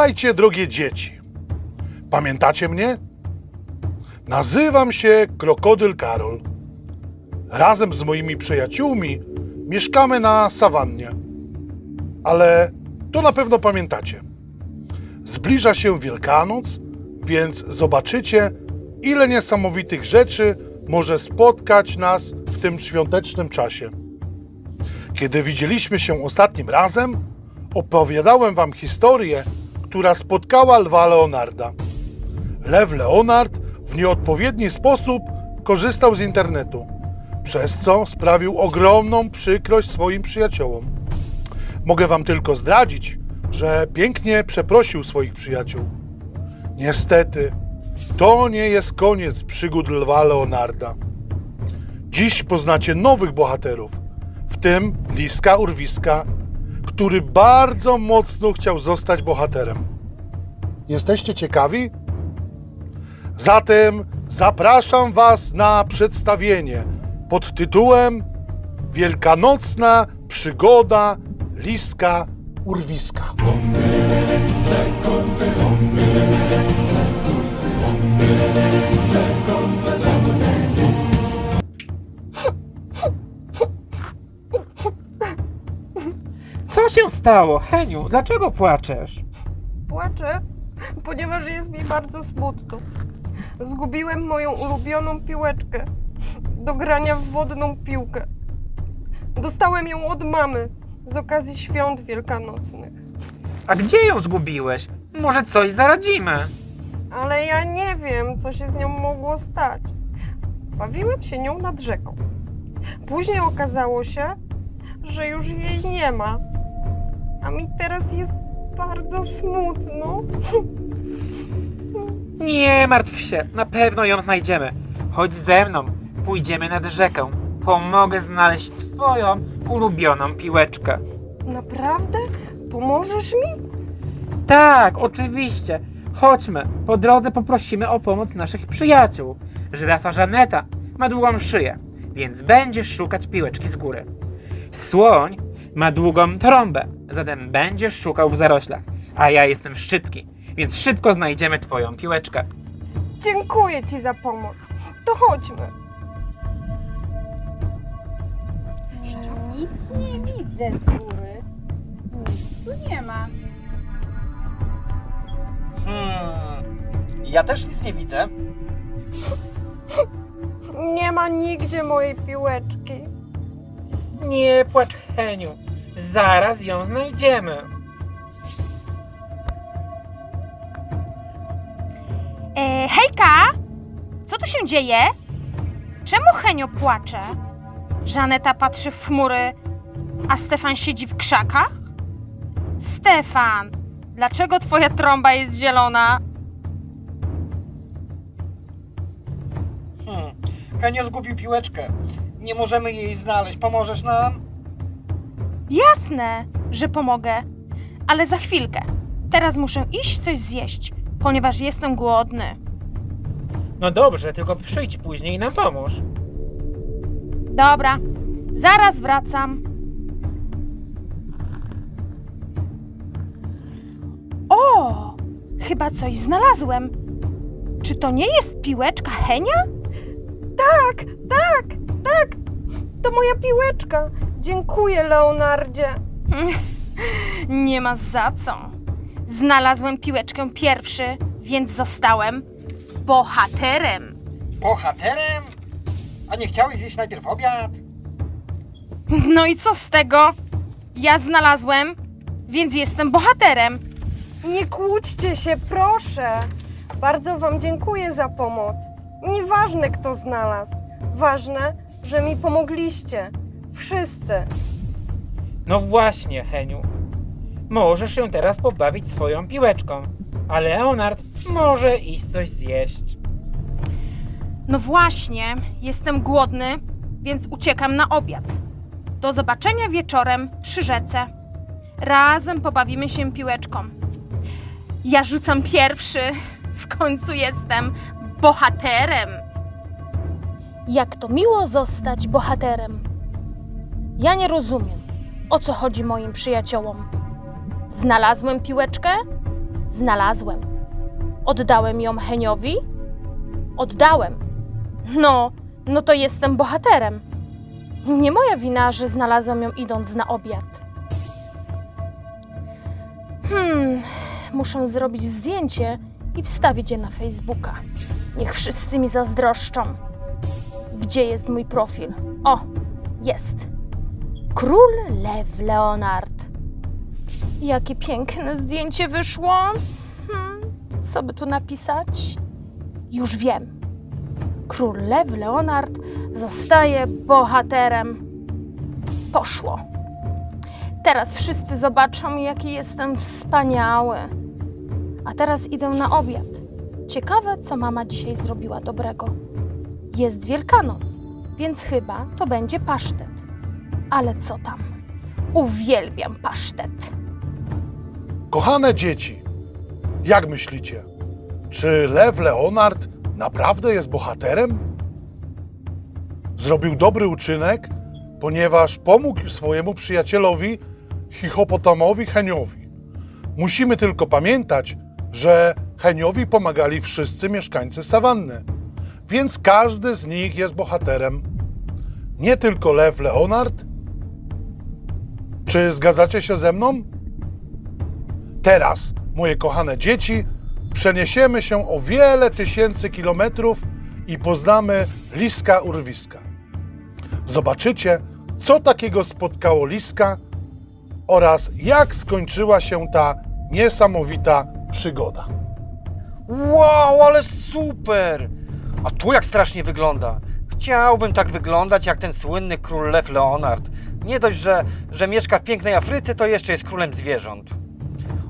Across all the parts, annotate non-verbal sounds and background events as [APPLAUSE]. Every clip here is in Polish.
Witajcie, drogie dzieci. Pamiętacie mnie? Nazywam się Krokodyl Karol. Razem z moimi przyjaciółmi mieszkamy na sawannie. Ale to na pewno pamiętacie. Zbliża się Wielkanoc, więc zobaczycie, ile niesamowitych rzeczy może spotkać nas w tym świątecznym czasie. Kiedy widzieliśmy się ostatnim razem, opowiadałem wam historię, która spotkała lwa Leonarda. Lew Leonard w nieodpowiedni sposób korzystał z internetu, przez co sprawił ogromną przykrość swoim przyjaciołom. Mogę wam tylko zdradzić, że pięknie przeprosił swoich przyjaciół. Niestety, to nie jest koniec przygód lwa Leonarda. Dziś poznacie nowych bohaterów, w tym Liska Urwiska, który bardzo mocno chciał zostać bohaterem. Jesteście ciekawi? Zatem zapraszam Was na przedstawienie pod tytułem Wielkanocna przygoda Liska Urwiska. Stało, Heniu? Dlaczego płaczesz? Płaczę, ponieważ jest mi bardzo smutno. Zgubiłem moją ulubioną piłeczkę do grania w wodną piłkę. Dostałem ją od mamy z okazji świąt wielkanocnych. A gdzie ją zgubiłeś? Może coś zaradzimy? Ale ja nie wiem, co się z nią mogło stać. Bawiłem się nią nad rzeką. Później okazało się, że już jej nie ma. A mi teraz jest bardzo smutno. Nie martw się, na pewno ją znajdziemy. Chodź ze mną, pójdziemy nad rzekę. Pomogę znaleźć twoją ulubioną piłeczkę. Naprawdę? Pomożesz mi? Tak, oczywiście. Chodźmy. Po drodze poprosimy o pomoc naszych przyjaciół. Żyrafa Żaneta ma długą szyję, więc będziesz szukać piłeczki z góry. Słoń ma długą trąbę, zatem będziesz szukał w zaroślach. A ja jestem szybki, więc szybko znajdziemy twoją piłeczkę. Dziękuję ci za pomoc. To chodźmy. Nic nie widzę z góry. Nic tu nie ma. Hmm. Ja też nic nie widzę. Nie ma nigdzie mojej piłeczki. Nie płacz, Heniu. Zaraz ją znajdziemy. E, hejka! Co tu się dzieje? Czemu Henio płacze? Żaneta patrzy w chmury, a Stefan siedzi w krzakach? Stefan, dlaczego twoja trąba jest zielona? Hmm. Henio zgubił piłeczkę. Nie możemy jej znaleźć. Pomożesz nam? Jasne, że pomogę, ale za chwilkę. Teraz muszę iść coś zjeść, ponieważ jestem głodny. No dobrze, tylko przyjdź później i nam pomóż. Dobra, zaraz wracam. O, chyba coś znalazłem. Czy to nie jest piłeczka Henia? Tak, tak, tak. To moja piłeczka. Dziękuję, Leonardzie. [LAUGHS] Nie ma za co. Znalazłem piłeczkę pierwszy, więc zostałem bohaterem. Bohaterem? A nie chciałeś zjeść najpierw obiad? No i co z tego? Ja znalazłem, więc jestem bohaterem. Nie kłóćcie się, proszę. Bardzo wam dziękuję za pomoc. Nieważne, kto znalazł. Ważne, że mi pomogliście. Wszyscy. No właśnie, Heniu. Możesz się teraz pobawić swoją piłeczką, a Leonard może iść coś zjeść. No właśnie, jestem głodny, więc uciekam na obiad. Do zobaczenia wieczorem przy rzece. Razem pobawimy się piłeczką. Ja rzucam pierwszy. W końcu jestem bohaterem. Jak to miło zostać bohaterem. Ja nie rozumiem, o co chodzi moim przyjaciołom. Znalazłem piłeczkę, Znalazłem. Oddałem ją Heniowi? Oddałem. No, no to jestem bohaterem. Nie moja wina, że znalazłam ją idąc na obiad. Hmm, muszę zrobić zdjęcie i wstawić je na Facebooka. Niech wszyscy mi zazdroszczą. Gdzie jest mój profil? O, jest. Król Lew Leonard. Jakie piękne zdjęcie wyszło. Hmm, co by tu napisać? Już wiem. Król Lew Leonard zostaje bohaterem. Poszło. Teraz wszyscy zobaczą, jaki jestem wspaniały. A teraz idę na obiad. Ciekawe, co mama dzisiaj zrobiła dobrego. Jest Wielkanoc, więc chyba to będzie pasztet. Ale co tam? Uwielbiam pasztet. Kochane dzieci, jak myślicie? Czy Lew Leonard naprawdę jest bohaterem? Zrobił dobry uczynek, ponieważ pomógł swojemu przyjacielowi hipopotamowi Heniowi. Musimy tylko pamiętać, że Heniowi pomagali wszyscy mieszkańcy sawanny, więc każdy z nich jest bohaterem. Nie tylko Lew Leonard. Czy zgadzacie się ze mną? Teraz, moje kochane dzieci, przeniesiemy się o wiele tysięcy kilometrów i poznamy liska urwiska. Zobaczycie, co takiego spotkało liska oraz jak skończyła się ta niesamowita przygoda. Wow, ale super! A tu jak strasznie wygląda. Chciałbym tak wyglądać jak ten słynny król lew Leonard. Nie dość, że, że mieszka w pięknej Afryce, to jeszcze jest królem zwierząt.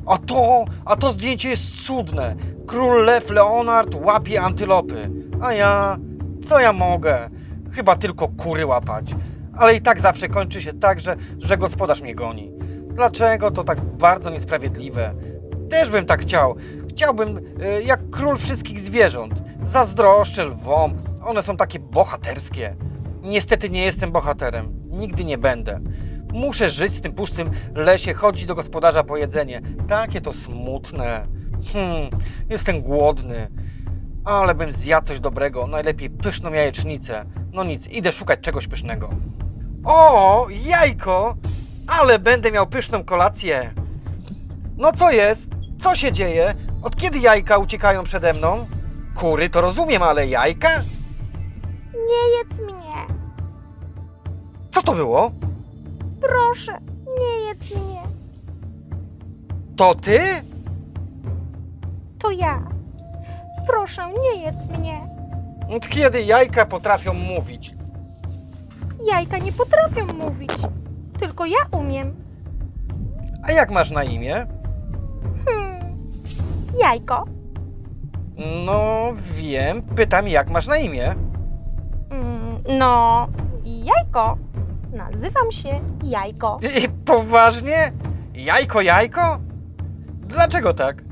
A to, a to zdjęcie jest cudne. Król lew Leonard łapie antylopy. A ja, co ja mogę? Chyba tylko kury łapać. Ale i tak zawsze kończy się tak, że, że gospodarz mnie goni. Dlaczego to tak bardzo niesprawiedliwe? Też bym tak chciał. Chciałbym e, jak król wszystkich zwierząt. Zazdroszczę lwom. One są takie bohaterskie. Niestety nie jestem bohaterem. Nigdy nie będę. Muszę żyć w tym pustym lesie, chodzić do gospodarza po jedzenie. Takie to smutne. Hmm, jestem głodny. Ale bym zjadł coś dobrego, najlepiej pyszną jajecznicę. No nic, idę szukać czegoś pysznego. O, jajko! Ale będę miał pyszną kolację. No co jest? Co się dzieje? Od kiedy jajka uciekają przede mną? Kury to rozumiem, ale jajka? Nie jedz mnie, Co to było? proszę, nie jedz mnie. To ty? To ja. Proszę, nie jedz mnie. Od kiedy jajka potrafią mówić? Jajka nie potrafią mówić. Tylko ja umiem. A jak masz na imię? Jajko. No wiem, pytam jak masz na imię. Mm, no, jajko. Nazywam się Jajko. I, poważnie? Jajko, jajko? Dlaczego tak?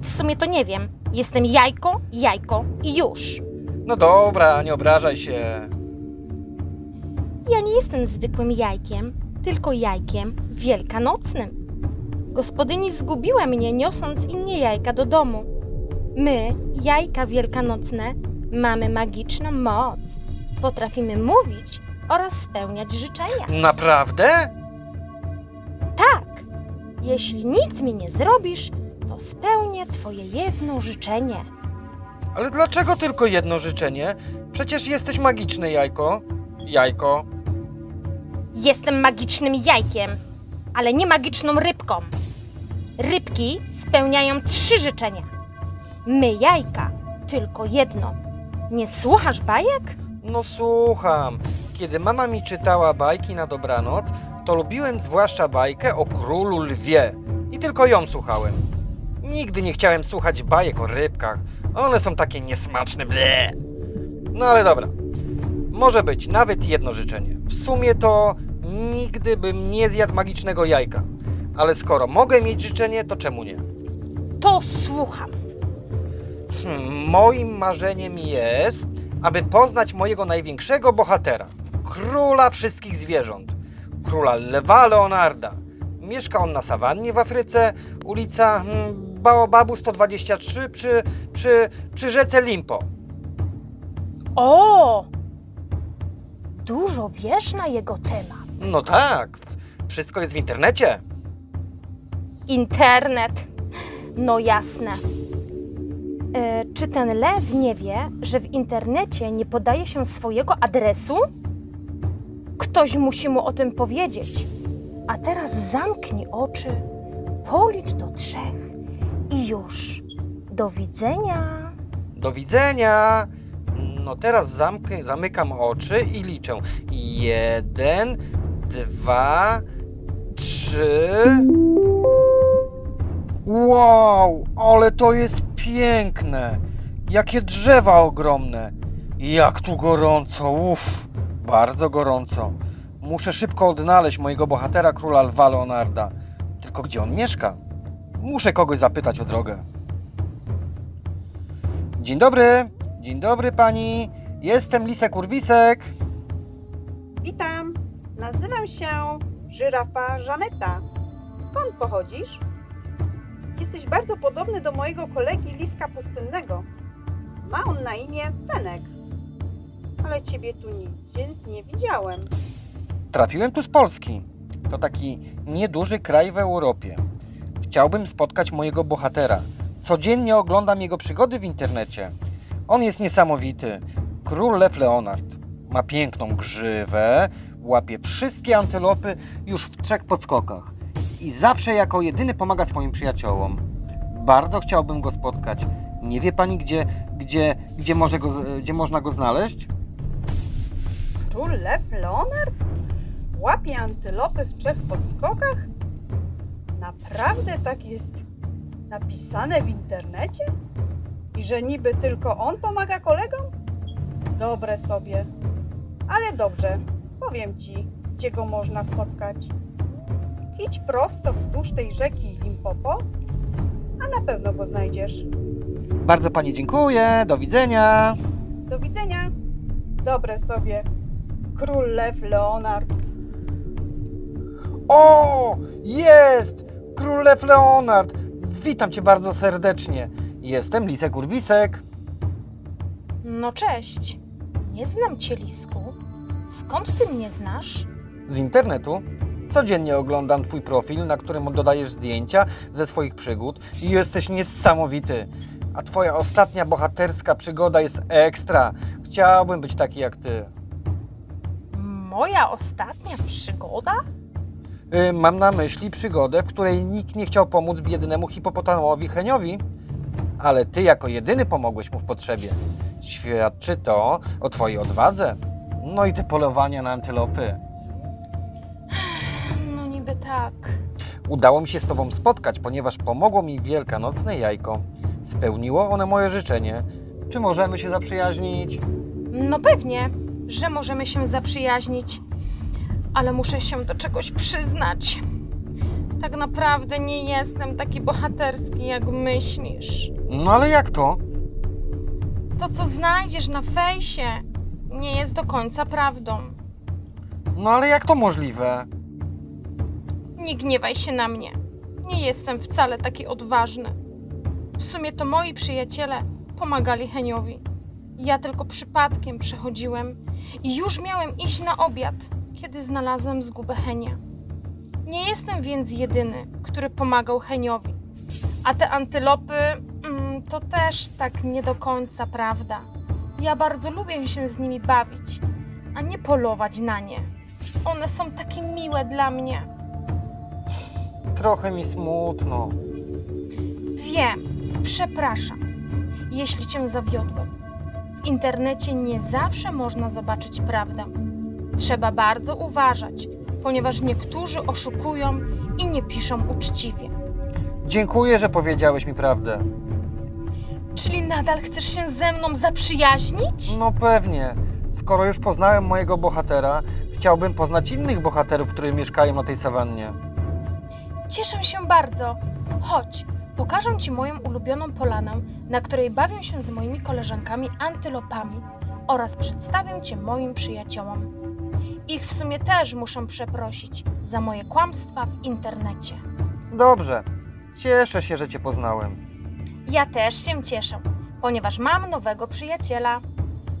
W sumie to nie wiem. Jestem Jajko, Jajko i już. No dobra, nie obrażaj się. Ja nie jestem zwykłym jajkiem, tylko jajkiem wielkanocnym. Gospodyni zgubiła mnie, niosąc inne jajka do domu. My, jajka wielkanocne, mamy magiczną moc. Potrafimy mówić oraz spełniać życzenia. Naprawdę? Tak, jeśli nic mi nie zrobisz, to spełnię twoje jedno życzenie. Ale dlaczego tylko jedno życzenie? Przecież jesteś magiczne jajko. Jajko. Jestem magicznym jajkiem, ale nie magiczną rybką. Rybki spełniają trzy życzenia. My, jajka, tylko jedno. Nie słuchasz bajek? No słucham. Kiedy mama mi czytała bajki na dobranoc, to lubiłem zwłaszcza bajkę o królu lwie. I tylko ją słuchałem. Nigdy nie chciałem słuchać bajek o rybkach. One są takie niesmaczne, ble. No ale dobra. Może być nawet jedno życzenie. W sumie to nigdy bym nie zjadł magicznego jajka. Ale skoro mogę mieć życzenie, to czemu nie? To słucham. Hmm, moim marzeniem jest, aby poznać mojego największego bohatera, króla wszystkich zwierząt, króla lwa Leonarda. Mieszka on na sawannie w Afryce, ulica hmm, Baobabu 123 przy, przy, przy rzece Limpo. O! Dużo wiesz na jego temat. No tak, wszystko jest w internecie. Internet. No jasne. E, czy ten lew nie wie, że w internecie nie podaje się swojego adresu? Ktoś musi mu o tym powiedzieć. A teraz zamknij oczy, policz do trzech i już. Do widzenia. Do widzenia. No teraz zamk- zamykam oczy i liczę. Jeden, dwa, trzy. Wow, ale to jest piękne. Jakie drzewa ogromne. Jak tu gorąco, uff, bardzo gorąco. Muszę szybko odnaleźć mojego bohatera króla Lwa Leonarda. Tylko gdzie on mieszka? Muszę kogoś zapytać o drogę. Dzień dobry, dzień dobry pani. Jestem Lisek Urwisek. Witam, nazywam się żyrafa Żaneta. Skąd pochodzisz? Jesteś bardzo podobny do mojego kolegi Liska Pustynnego. Ma on na imię Fenek. Ale ciebie tu nigdzie nie widziałem. Trafiłem tu z Polski. To taki nieduży kraj w Europie. Chciałbym spotkać mojego bohatera. Codziennie oglądam jego przygody w internecie. On jest niesamowity. Król Lew Leonard. Ma piękną grzywę, łapie wszystkie antylopy już w trzech podskokach. I zawsze jako jedyny pomaga swoim przyjaciołom. Bardzo chciałbym go spotkać. Nie wie pani, gdzie, gdzie, gdzie, może go, gdzie można go znaleźć? Król Lew Leonard? Łapie antylopy w trzech podskokach? Naprawdę tak jest napisane w internecie? I że niby tylko on pomaga kolegom? Dobre sobie. Ale dobrze, powiem ci, gdzie go można spotkać. Idź prosto wzdłuż tej rzeki Limpopo, a na pewno go znajdziesz. Bardzo pani dziękuję. Do widzenia. Do widzenia. Dobre sobie. Król Lew Leonard. O! Jest! Królew Leonard! Witam cię bardzo serdecznie. Jestem Lisek Urwisek. No cześć. Nie znam cię, Lisku. Skąd ty mnie znasz? Z internetu. Codziennie oglądam twój profil, na którym dodajesz zdjęcia ze swoich przygód i jesteś niesamowity. A twoja ostatnia bohaterska przygoda jest ekstra. Chciałbym być taki jak ty. Moja ostatnia przygoda? Y, Mam na myśli przygodę, w której nikt nie chciał pomóc biednemu hipopotamowi Heniowi, ale ty jako jedyny pomogłeś mu w potrzebie. Świadczy to o twojej odwadze. No i te polowania na antylopy. No niby tak. Udało mi się z tobą spotkać, ponieważ pomogło mi wielkanocne jajko. Spełniło one moje życzenie. Czy możemy się zaprzyjaźnić? No pewnie, że możemy się zaprzyjaźnić, ale muszę się do czegoś przyznać. Tak naprawdę nie jestem taki bohaterski, jak myślisz. No ale jak to? To, co znajdziesz na fejsie, nie jest do końca prawdą. No ale jak to możliwe? Nie gniewaj się na mnie. Nie jestem wcale taki odważny. W sumie to moi przyjaciele pomagali Heniowi. Ja tylko przypadkiem przechodziłem i już miałem iść na obiad, kiedy znalazłem zgubę Henia. Nie jestem więc jedyny, który pomagał Heniowi. A te antylopy mm, to też tak nie do końca prawda. Ja bardzo lubię się z nimi bawić, a nie polować na nie. One są takie miłe dla mnie. Trochę mi smutno. Wiem, przepraszam, jeśli cię zawiodłem. W internecie nie zawsze można zobaczyć prawdę. Trzeba bardzo uważać, ponieważ niektórzy oszukują i nie piszą uczciwie. Dziękuję, że powiedziałeś mi prawdę. Czyli nadal chcesz się ze mną zaprzyjaźnić? No pewnie. Skoro już poznałem mojego bohatera, chciałbym poznać innych bohaterów, którzy mieszkają na tej sawannie. Cieszę się bardzo. Chodź, pokażę ci moją ulubioną polanę, na której bawię się z moimi koleżankami antylopami oraz przedstawię cię moim przyjaciołom. Ich w sumie też muszą przeprosić za moje kłamstwa w internecie. Dobrze. Cieszę się, że cię poznałem. Ja też się cieszę, ponieważ mam nowego przyjaciela.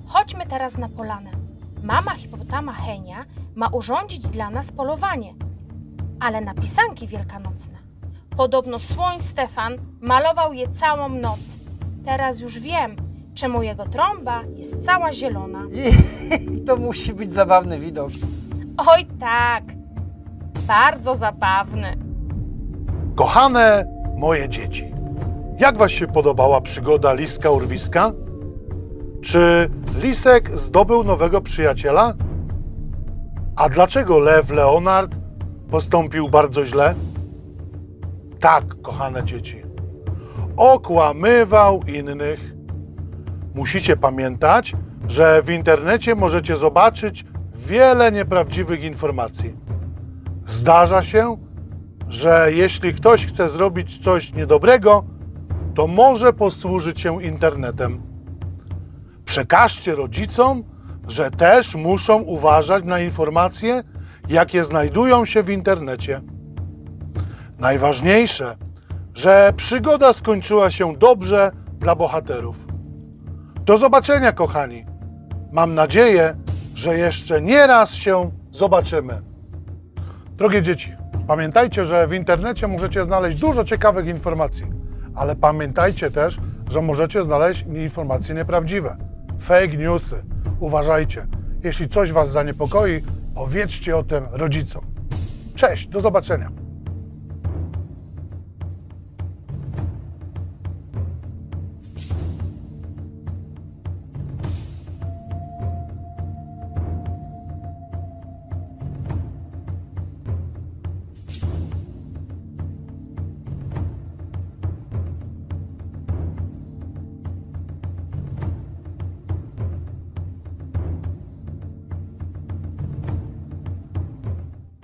Chodźmy teraz na polanę. Mama hipopotama Henia ma urządzić dla nas polowanie, ale na pisanki wielkanocne. Podobno słoń Stefan malował je całą noc. Teraz już wiem, czemu jego trąba jest cała zielona. I [LAUGHS] to musi być zabawny widok. Oj tak, bardzo zabawny. Kochane moje dzieci, jak Was się podobała przygoda Liska Urwiska? Czy Lisek zdobył nowego przyjaciela? A dlaczego Lew Leonard postąpił bardzo źle? Tak, kochane dzieci, okłamywał innych. Musicie pamiętać, że w internecie możecie zobaczyć wiele nieprawdziwych informacji. Zdarza się, że jeśli ktoś chce zrobić coś niedobrego, to może posłużyć się internetem. Przekażcie rodzicom, że też muszą uważać na informacje, jakie znajdują się w internecie. Najważniejsze, że przygoda skończyła się dobrze dla bohaterów. Do zobaczenia, kochani. Mam nadzieję, że jeszcze nie raz się zobaczymy. Drogie dzieci, pamiętajcie, że w internecie możecie znaleźć dużo ciekawych informacji, ale pamiętajcie też, że możecie znaleźć informacje nieprawdziwe. Fake newsy. Uważajcie. Jeśli coś Was zaniepokoi, powiedzcie o tym rodzicom. Cześć, do zobaczenia.